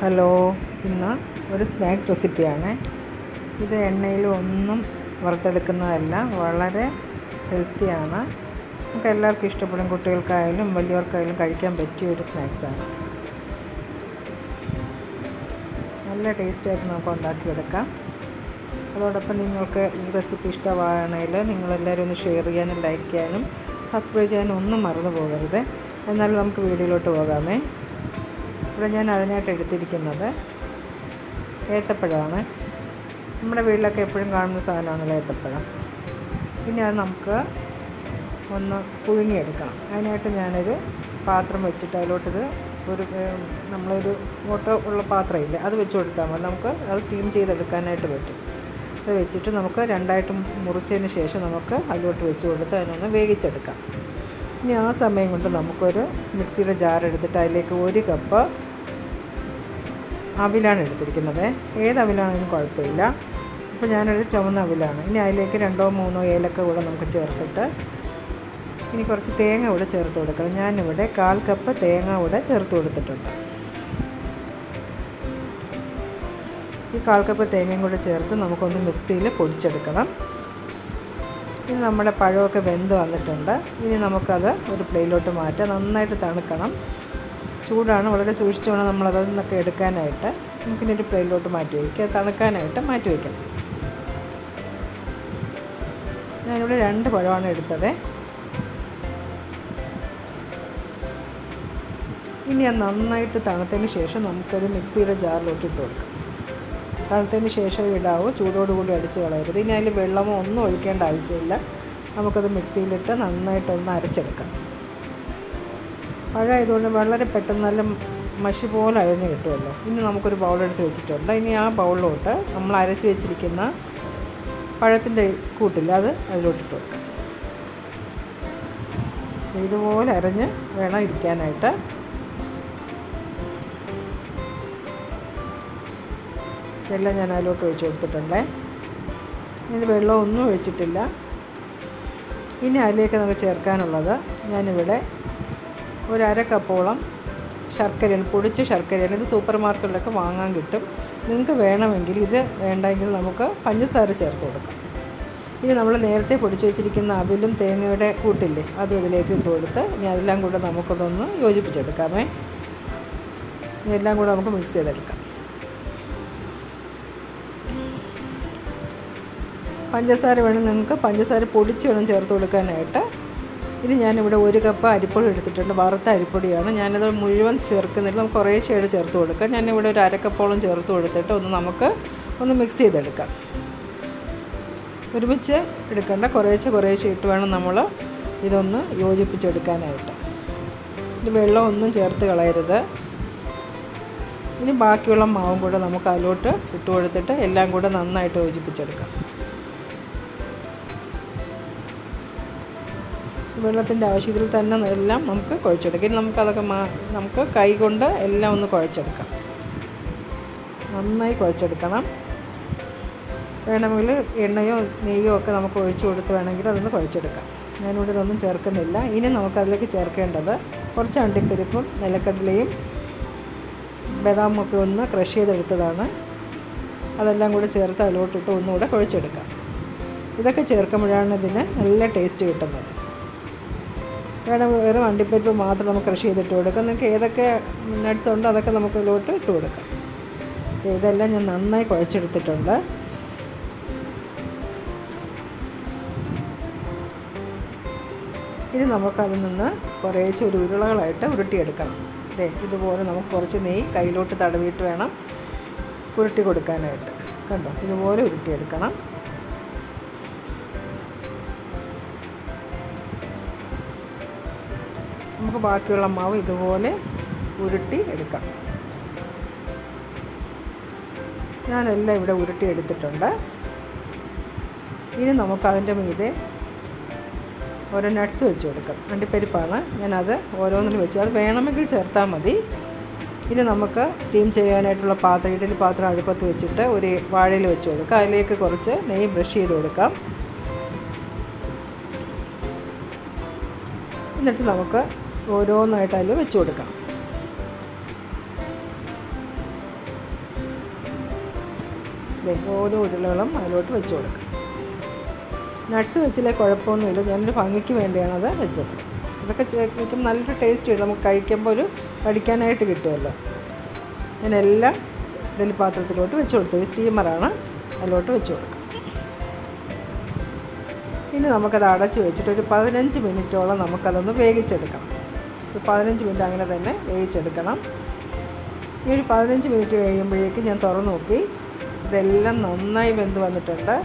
Hello ഇന്ന് ഒരു snacks റെസിപ്പിയാണ്. ഇത് എണ്ണയിൽ ഒന്നും വറുത്തെടുക്കുന്നതല്ല വളരെ ഹെൽത്തിയാണ്. നമുക്ക് എല്ലാവർക്കും ഇഷ്ടപ്പെടും കുട്ടികൾക്കായാലും വലിയവർക്കായാലും കഴിക്കാൻ പറ്റിയ ഒരു സ്നാക്സാണ്. നല്ല ടേസ്റ്റായിട്ട് നമുക്ക് ഉണ്ടാക്കിയെടുക്കാം. അതോടൊപ്പം നിങ്ങൾക്ക് ഈ റെസിപ്പി ഇഷ്ടമാണെങ്കിൽ നിങ്ങളെല്ലാവരും ഒന്ന് ഷെയർ ചെയ്യാനും ലൈക്ക് ചെയ്യാനും സബ്സ്ക്രൈബ് ചെയ്യാനും ഒന്നും മറന്നു പോകരുത്. എന്നാലും നമുക്ക് വീഡിയോയിലോട്ട് പോകാമേ. ഇവിടെ ഞാൻ അതിനായിട്ട് എടുത്തിരിക്കുന്നത് ഏത്തപ്പഴമാണ്. നമ്മുടെ വീട്ടിലൊക്കെ എപ്പോഴും കാണുന്ന സാധനമാണല്ലോ ഏത്തപ്പഴം. പിന്നെ അത് നമുക്ക് ഒന്ന് പുഴുങ്ങിയെടുക്കണം. അതിനായിട്ട് ഞാനൊരു പാത്രം വെച്ചിട്ട് അതിലോട്ടിത് ഒരു നമ്മളൊരു ഓട്ടോ ഉള്ള പാത്രമില്ല അത് വെച്ച് കൊടുത്താൽ മതി. നമുക്ക് അത് സ്റ്റീം ചെയ്തെടുക്കാനായിട്ട് പറ്റും. അത് വെച്ചിട്ട് നമുക്ക് രണ്ടായിട്ട് മുറിച്ചതിന് ശേഷം നമുക്ക് അതിലോട്ട് വെച്ച് കൊടുത്ത് അതിനൊന്ന് വേവിച്ചെടുക്കാം. ഇനി ആ സമയം കൊണ്ട് നമുക്കൊരു മിക്സിയുടെ ജാർ എടുത്തിട്ട് അതിലേക്ക് ഒരു കപ്പ് അവിലാണ് എടുത്തിരിക്കുന്നത്. ഏത് അവിലാണെങ്കിലും കുഴപ്പമില്ല. അപ്പോൾ ഞാനൊരു ചുവന്ന അവിലാണ്. ഇനി അതിലേക്ക് രണ്ടോ മൂന്നോ ഏലക്ക കൂടെ നമുക്ക് ചേർത്തിട്ട് ഇനി കുറച്ച് തേങ്ങ കൂടെ ചേർത്ത് കൊടുക്കണം. ഞാനിവിടെ കാൽ കപ്പ് തേങ്ങ കൂടെ ചേർത്ത് കൊടുത്തിട്ടുണ്ട്. ഈ കാൽ കപ്പ് തേങ്ങയും കൂടെ ചേർത്ത് നമുക്കൊന്ന് മിക്സിയിൽ പൊടിച്ചെടുക്കണം. ഇനി നമ്മുടെ പഴമൊക്കെ വെന്ത് വന്നിട്ടുണ്ട്. ഇനി നമുക്കത് ഒരു പ്ലേറ്റിലോട്ട് മാറ്റാം. നന്നായിട്ട് തണുക്കണം. ചൂടാണ് വളരെ സൂക്ഷിച്ച് വേണം നമ്മളതിൽ നിന്നൊക്കെ എടുക്കാനായിട്ട് നമുക്കിനി ഒരു പ്ലേറ്റിലോട്ട് മാറ്റി വയ്ക്കുക തണുക്കാനായിട്ട് മാറ്റി വയ്ക്കണം ഞാനിവിടെ രണ്ട് പഴമാണ് എടുത്തത്. ഇനി അത് നന്നായിട്ട് തണുത്തതിന് ശേഷം നമുക്കൊരു മിക്സിയുടെ ജാറിലോട്ട് ഇട്ട് കൊടുക്കാം. തണുത്തതിന് ശേഷം ഇടാവൂ. ചൂടോടുകൂടി അടിച്ച് കളയരുത്. ഇനി അതിൽ വെള്ളമോ ഒന്നും ഒഴിക്കേണ്ട ആവശ്യമില്ല. നമുക്കത് മിക്സിയിലിട്ട് നന്നായിട്ടൊന്ന് അരച്ചെടുക്കാം. പഴമായതുകൊണ്ട് വളരെ പെട്ടെന്ന് നല്ല മഷി പോലെ അഴിഞ്ഞ് കിട്ടുമല്ലോ. ഇനി നമുക്കൊരു ബൗളെടുത്ത് വെച്ചിട്ടുണ്ട്. ഇനി ആ ബൗളിലോട്ട് നമ്മൾ അരച്ച് വെച്ചിരിക്കുന്ന പഴത്തിന്റെ കൂട്ടിൽ അത് അതിലോട്ടിട്ട് വെക്കാം. ഇതുപോലെ അരഞ്ഞ് വേണം ഇരിക്കാനായിട്ട്. എല്ലാം ഞാൻ അതിലോട്ട് ഒഴിച്ചു കൊടുത്തിട്ടുണ്ടേ. ഇനി വെള്ളമൊന്നും ഒഴിച്ചിട്ടില്ല. ഇനി അതിലേക്ക് നമുക്ക് ചേർക്കാനുള്ളത് ഞാനിവിടെ ഒരു അര കപ്പോളം ശർക്കരയാണ് പൊടിച്ച ശർക്കരയാണ്. ഇത് സൂപ്പർ മാർക്കറ്റിലൊക്കെ വാങ്ങാൻ കിട്ടും. നിങ്ങൾക്ക് വേണമെങ്കിൽ ഇത് വേണ്ടെങ്കിൽ നമുക്ക് പഞ്ചസാര ചേർത്ത് കൊടുക്കാം. ഇനി നമ്മൾ നേരത്തെ പൊടിച്ച് വെച്ചിരിക്കുന്ന അവിലും തേങ്ങയുടെ കൂട്ടില്ലേ അത് ഇതിലേക്ക് ഇട്ട് കൊടുത്ത് ഇനി അതെല്ലാം കൂടെ നമുക്കതൊന്ന് യോജിപ്പിച്ചെടുക്കാമേ. ഇനി എല്ലാം കൂടെ നമുക്ക് മിക്സ് ചെയ്തെടുക്കാം. പഞ്ചസാര വേണം നിങ്ങൾക്ക്. പഞ്ചസാര പൊടിച്ച് വേണം ചേർത്ത് കൊടുക്കാനായിട്ട്. ഇനി ഞാനിവിടെ ഒരു കപ്പ് അരിപ്പൊടി എടുത്തിട്ടുണ്ട്. വറുത്ത അരിപ്പൊടിയാണ്. ഞാനത് മുഴുവൻ ചേർക്കുന്നില്ല. നമുക്ക് കുറേ ഷെയ്ഡ് ചേർത്ത് കൊടുക്കാം. ഞാനിവിടെ ഒരു അരക്കപ്പോളം ചേർത്ത് കൊടുത്തിട്ട് ഒന്ന് നമുക്ക് ഒന്ന് മിക്സ് ചെയ്തെടുക്കാം. ഒരുമിച്ച് എടുക്കേണ്ട. കുറേശ്ശെ കുറേശ്ശെ ഇട്ട് വേണം നമ്മൾ ഇതൊന്ന് യോജിപ്പിച്ചെടുക്കാനായിട്ട്. ഇത് വെള്ളം ഒന്നും ചേർത്ത് കളയരുത്. ഇനി ബാക്കിയുള്ള മാവും കൂടെ നമുക്ക് അതിലോട്ട് ഇട്ട് കൊടുത്തിട്ട് എല്ലാം കൂടെ നന്നായിട്ട് യോജിപ്പിച്ചെടുക്കാം. വെള്ളത്തിന്റെ ആവശ്യത്തിൽ തന്നെ എല്ലാം നമുക്ക് കുഴച്ചെടുക്കാം. ഇനി നമുക്കതൊക്കെ മാ നമുക്ക് കൈ കൊണ്ട് എല്ലാം ഒന്ന് കുഴച്ചെടുക്കാം. നന്നായി കുഴച്ചെടുക്കണം. വേണമെങ്കിൽ എണ്ണയോ നെയ്യോ ഒക്കെ നമുക്ക് ഒഴിച്ചു കൊടുത്ത് വേണമെങ്കിൽ അതൊന്ന് കുഴച്ചെടുക്കാം. ഞാനിവിടെ ഇതൊന്നും ചേർക്കുന്നില്ല. ഇനി നമുക്കതിലേക്ക് ചേർക്കേണ്ടത് കുറച്ച് അണ്ടിപ്പരിപ്പും നിലക്കടലയും ബദാമൊക്കെ ഒന്ന് ക്രഷ് ചെയ്തെടുത്തതാണ്. അതെല്ലാം കൂടി ചേർത്ത് അതിലോട്ടിട്ട് ഒന്നുകൂടെ കുഴച്ചെടുക്കാം. ഇതൊക്കെ ചേർക്കുമ്പോഴാണ് ഇതിന് നല്ല ടേസ്റ്റ് കിട്ടുന്നത്. വേണം വെറും അണ്ടിപ്പരിപ്പ് മാത്രം നമുക്ക് കൃഷി ചെയ്തിട്ട് കൊടുക്കാം. നിങ്ങൾക്ക് ഏതൊക്കെ നട്ട്സ് ഉണ്ടോ അതൊക്കെ നമുക്ക് ഇതിലോട്ട് ഇട്ട് കൊടുക്കാം. ഇതെല്ലാം ഞാൻ നന്നായി കുഴച്ചെടുത്തിട്ടുണ്ട്. ഇനി നമുക്കതിൽ നിന്ന് കുറേശ്ശെ ഒരു ഉരുളകളായിട്ട് ഉരുട്ടിയെടുക്കണം. ദേ ഇതുപോലെ നമുക്ക് കുറച്ച് നെയ്യ് കയ്യിലോട്ട് തടവിയിട്ട് വേണം ഉരുട്ടി കൊടുക്കാനായിട്ട്. കണ്ടോ? ഇതുപോലെ ഉരുട്ടിയെടുക്കണം. നമുക്ക് ബാക്കിയുള്ള മാവ് ഇതുപോലെ ഉരുട്ടി എടുക്കാം. ഞാനെല്ലാം ഇവിടെ ഉരുട്ടി എടുത്തിട്ടുണ്ട്. ഇനി നമുക്ക് അതിന്റെ മീതെ ഓരോ നട്ട്സ് വെച്ച് കൊടുക്കാം. അണ്ടിപ്പരിപ്പാണ്. ഞാനത് ഓരോന്നിലും വെച്ചു. അത് വേണമെങ്കിൽ ചേർത്താൽ മതി. ഇനി നമുക്ക് സ്റ്റീം ചെയ്യാനായിട്ടുള്ള പാത്രം ഇഡലി പാത്രം അടുപ്പത്ത് വെച്ചിട്ട് ഒരു വാഴയിൽ വെച്ച് കൊടുക്കാം. അതിലേക്ക് കുറച്ച് നെയ്യ് ബ്രഷ് ചെയ്ത് കൊടുക്കാം. എന്നിട്ട് നമുക്ക് ഓരോന്നായിട്ട് അതിൽ വെച്ച് കൊടുക്കാം ഓരോ ഉരുളകളും അതിലോട്ട് വെച്ച് കൊടുക്കാം. നട്ട്സ് വെച്ചില്ലേ കുഴപ്പമൊന്നുമില്ല. ഞാനൊരു ഭംഗിക്ക് വേണ്ടിയാണ് അത് വെച്ചത്. ഇതൊക്കെ വയ്ക്കുമ്പോൾ നല്ലൊരു ടേസ്റ്റ് കിട്ടും. നമുക്ക് കഴിക്കുമ്പോൾ ഒരു കടിക്കാനായിട്ട് കിട്ടുമല്ലോ. ഞാനെല്ലാം ഇഡലി പാത്രത്തിലോട്ട് വെച്ച് കൊടുത്തു. സ്റ്റീമറാണ് അതിലോട്ട് വെച്ച് കൊടുക്കാം. ഇനി നമുക്കത് അടച്ച് വെച്ചിട്ട് ഒരു പതിനഞ്ച് മിനിറ്റോളം നമുക്കതൊന്ന് വേവിച്ചെടുക്കണം. ഒരു പതിനഞ്ച് മിനിറ്റ് അങ്ങനെ തന്നെ വേവിച്ചെടുക്കണം. ഈ ഒരു പതിനഞ്ച് മിനിറ്റ് കഴിയുമ്പോഴേക്കും ഞാൻ തുറന്നു നോക്കി. ഇതെല്ലാം നന്നായി വെന്ത് വന്നിട്ടുണ്ട്.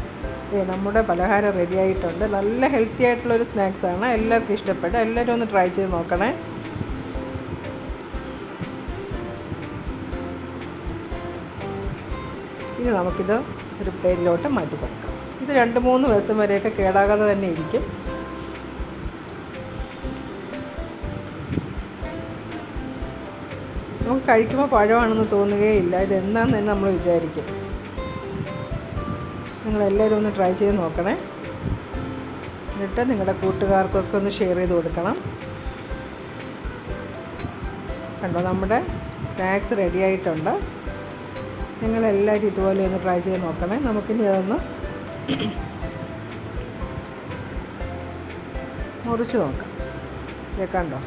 നമ്മുടെ പലഹാരം റെഡിയായിട്ടുണ്ട് നല്ല ഹെൽത്തി ആയിട്ടുള്ളൊരു സ്നാക്സാണ് എല്ലാവർക്കും ഇഷ്ടപ്പെടും എല്ലാവരും ഒന്ന് ട്രൈ ചെയ്ത് നോക്കണേ. ഇനി നമുക്കിത് ഒരു പ്ലേറ്റിലോട്ട് മാറ്റി കൊടുക്കാം. ഇത് രണ്ട് മൂന്ന് ദിവസം വരെയൊക്കെ കേടാകാതെ തന്നെ ഇരിക്കും. കഴിക്കുമ്പോൾ പഴമാണെന്ന് തോന്നുകയില്ല. ഇതെന്താണെന്ന് തന്നെ നമ്മൾ വിചാരിക്കും. നിങ്ങളെല്ലാവരും ഒന്ന് ട്രൈ ചെയ്ത് നോക്കണേ. എന്നിട്ട് നിങ്ങളുടെ കൂട്ടുകാർക്കൊക്കെ ഒന്ന് ഷെയർ ചെയ്ത് കൊടുക്കണം. കണ്ടോ നമ്മുടെ സ്നാക്സ് റെഡി ആയിട്ടുണ്ട്. നിങ്ങളെല്ലാവരും ഇതുപോലെ ഒന്ന് ട്രൈ ചെയ്ത് നോക്കണേ. നമുക്കിനി അതൊന്ന് മുറിച്ച് നോക്കാം. കണ്ടോ?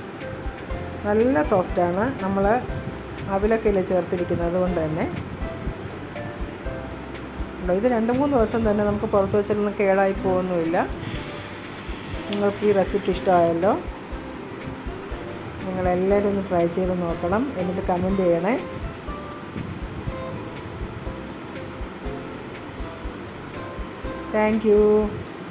നല്ല സോഫ്റ്റാണ് നമ്മൾ അവിലൊക്കെ ഇല്ല ചേർത്തിരിക്കുന്നത്? അതുകൊണ്ട് തന്നെ. ഇത് രണ്ട് മൂന്ന് ദിവസം തന്നെ നമുക്ക് പുറത്ത് വെച്ചിട്ടൊന്നും കേടായി പോകുന്നുമില്ല. നിങ്ങൾക്ക് ഈ റെസിപ്പി ഇഷ്ടമായല്ലോ. നിങ്ങളെല്ലാവരും ഒന്ന് ട്രൈ ചെയ്ത് നോക്കണം. എന്നിട്ട് കമന്റ് ചെയ്യണേ. താങ്ക്